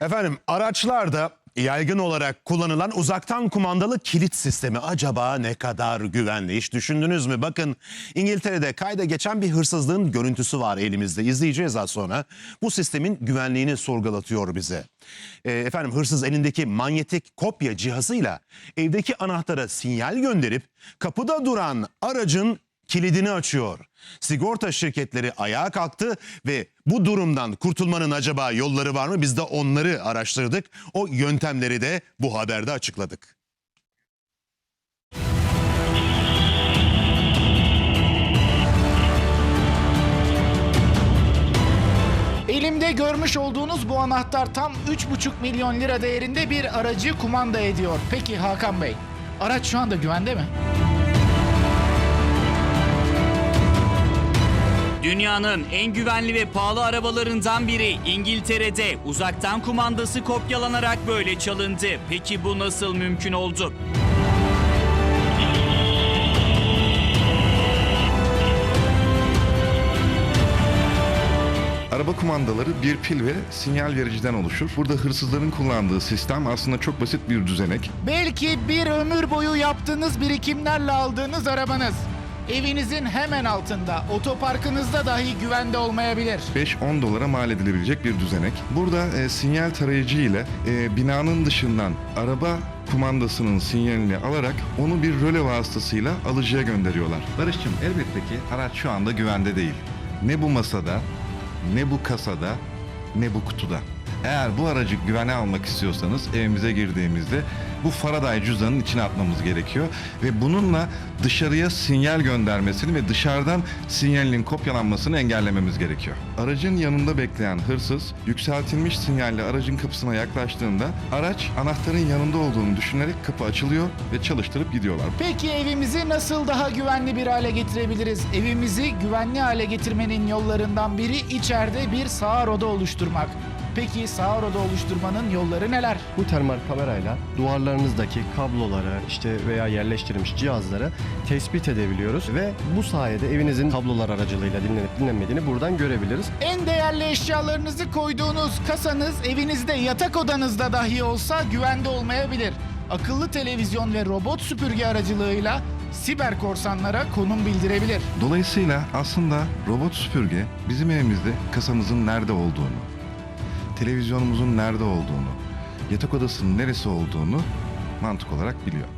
Efendim araçlarda yaygın olarak kullanılan uzaktan kumandalı kilit sistemi acaba ne kadar güvenli? Hiç düşündünüz mü? Bakın İngiltere'de kayda geçen bir hırsızlığın görüntüsü var elimizde. İzleyeceğiz az sonra. Bu sistemin güvenliğini sorgulatıyor bize. Ee, efendim hırsız elindeki manyetik kopya cihazıyla evdeki anahtara sinyal gönderip kapıda duran aracın kilidini açıyor. Sigorta şirketleri ayağa kalktı ve bu durumdan kurtulmanın acaba yolları var mı? Biz de onları araştırdık. O yöntemleri de bu haberde açıkladık. Elimde görmüş olduğunuz bu anahtar tam 3,5 milyon lira değerinde bir aracı kumanda ediyor. Peki Hakan Bey, araç şu anda güvende mi? Dünyanın en güvenli ve pahalı arabalarından biri İngiltere'de uzaktan kumandası kopyalanarak böyle çalındı. Peki bu nasıl mümkün oldu? Araba kumandaları bir pil ve sinyal vericiden oluşur. Burada hırsızların kullandığı sistem aslında çok basit bir düzenek. Belki bir ömür boyu yaptığınız birikimlerle aldığınız arabanız. Evinizin hemen altında, otoparkınızda dahi güvende olmayabilir. 5-10 dolara mal edilebilecek bir düzenek. Burada e, sinyal tarayıcı ile e, binanın dışından araba kumandasının sinyalini alarak onu bir röle vasıtasıyla alıcıya gönderiyorlar. Barış'cığım elbette ki araç şu anda güvende değil. Ne bu masada, ne bu kasada, ne bu kutuda. Eğer bu aracı güvene almak istiyorsanız evimize girdiğimizde bu Faraday cüzdanın içine atmamız gerekiyor ve bununla dışarıya sinyal göndermesini ve dışarıdan sinyalin kopyalanmasını engellememiz gerekiyor. Aracın yanında bekleyen hırsız yükseltilmiş sinyalle aracın kapısına yaklaştığında araç anahtarın yanında olduğunu düşünerek kapı açılıyor ve çalıştırıp gidiyorlar. Peki evimizi nasıl daha güvenli bir hale getirebiliriz? Evimizi güvenli hale getirmenin yollarından biri içeride bir sağır oda oluşturmak. Peki oda oluşturmanın yolları neler? Bu termal kamerayla duvarlarınızdaki kabloları işte veya yerleştirilmiş cihazları tespit edebiliyoruz ve bu sayede evinizin kablolar aracılığıyla dinlenip dinlenmediğini buradan görebiliriz. En değerli eşyalarınızı koyduğunuz kasanız evinizde yatak odanızda dahi olsa güvende olmayabilir. Akıllı televizyon ve robot süpürge aracılığıyla siber korsanlara konum bildirebilir. Dolayısıyla aslında robot süpürge bizim evimizde kasamızın nerede olduğunu, televizyonumuzun nerede olduğunu, yatak odasının neresi olduğunu mantık olarak biliyor.